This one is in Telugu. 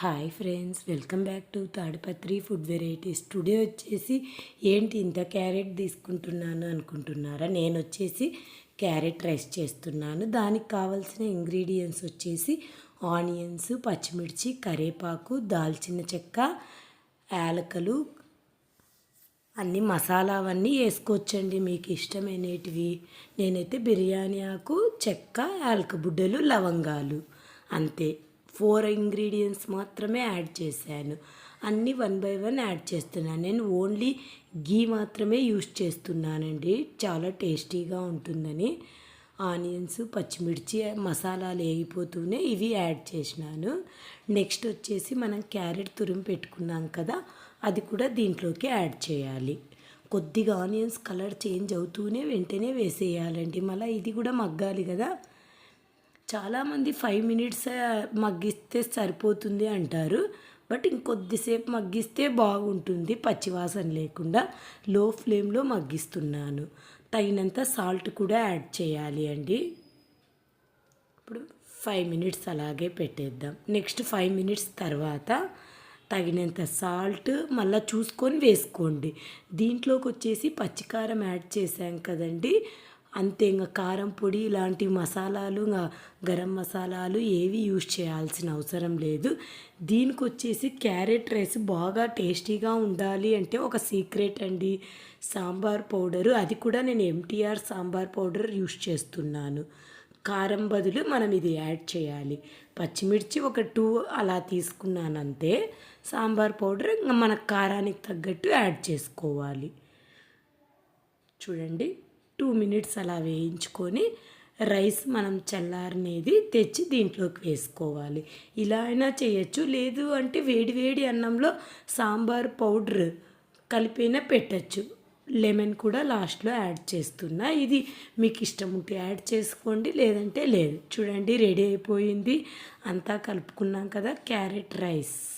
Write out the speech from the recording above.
Hi friends welcome back to Tadipatri food varieties today వచ్చేసి ఏంటి ఇంత క్యారెట్ తీసుకుంటున్నాను అనుకుంటున్నారా? నేను వచ్చేసి క్యారెట్ రైస్ చేస్తున్నాను. దానికి కావాల్సిన ఇంగ్రీడియంట్స్ వచ్చేసి ఆనియన్స్ పచ్చిమిర్చి కరివేపాకు దాల్చిన చెక్క యాలకలు అన్ని మసాలా అవన్నీ వేసుకోవచ్చండి. మీకు ఇష్టమైనటివి. నేనైతే బిర్యానీ ఆకు చెక్క యాలక బుడ్డలు లవంగాలు. అంతే. ఫోర్ ఇంగ్రీడియంట్స్ మాత్రమే యాడ్ చేశాను. అన్నీ వన్ బై వన్ యాడ్ చేస్తున్నాను. నేను ఓన్లీ గీ మాత్రమే యూస్ చేస్తున్నానండి. చాలా టేస్టీగా ఉంటుందని. ఆనియన్స్ పచ్చిమిర్చి మసాలాలు వేగిపోతూనే ఇవి యాడ్ చేసినాను. నెక్స్ట్ వచ్చేసి మనం క్యారెట్ తురిమి పెట్టుకున్నాం కదా అది కూడా దీంట్లోకి యాడ్ చేయాలి. కొద్దిగా ఆనియన్స్ కలర్ చేంజ్ అవుతూనే వెంటనే వేసేయాలండి. మళ్ళీ ఇది కూడా మగ్గాలి కదా. చాలామంది ఫైవ్ మినిట్స్ మగ్గిస్తే సరిపోతుంది అంటారు. బట్ ఇంకొద్దిసేపు మగ్గిస్తే బాగుంటుంది పచ్చివాసన లేకుండా లో ఫ్లేమ్లో మగ్గిస్తున్నాను. తగినంత సాల్ట్ కూడా యాడ్ చేయాలి అండి. ఇప్పుడు ఫైవ్ మినిట్స్ అలాగే పెట్టేద్దాం. నెక్స్ట్ ఫైవ్ మినిట్స్ తర్వాత తగినంత సాల్ట్ మళ్ళీ చూసుకొని వేసుకోండి. దీంట్లోకి వచ్చేసి పచ్చికారం యాడ్ చేసాం కదండి. అంతే ఇంకా కారం పొడి ఇలాంటి మసాలాలు ఇంకా గరం మసాలాలు ఏవి యూజ్ చేయాల్సిన అవసరం లేదు. దీనికి వచ్చేసి క్యారెట్ రైస్ బాగా టేస్టీగా ఉండాలి అంటే ఒక సీక్రెట్ అండి. సాంబార్ పౌడరు అది కూడా నేను ఎంటీఆర్ సాంబార్ పౌడర్ యూజ్ చేస్తున్నాను. కారం బదులు మనం ఇది యాడ్ చేయాలి. పచ్చిమిర్చి ఒక టూ అలా తీసుకున్నాను అంతే సాంబార్ పౌడర్ ఇంకా మన కారానికి తగ్గట్టు యాడ్ చేసుకోవాలి. చూడండి. టూ మినిట్స్ అలా వేయించుకొని రైస్ మనం చల్లారనేది తెచ్చి దీంట్లోకి వేసుకోవాలి. ఇలా అయినా చేయొచ్చు. లేదు అంటే వేడి వేడి అన్నంలో సాంబార్ పౌడర్ కలిపినా పెట్టచ్చు. లెమన్ కూడా లాస్ట్లో యాడ్ చేస్తున్నా. ఇది మీకు ఇష్టం ఉంటే యాడ్ చేసుకోండి లేదంటే లేదు. చూడండి రెడీ అయిపోయింది. అంతా కలుపుకున్నాం కదా క్యారెట్ రైస్.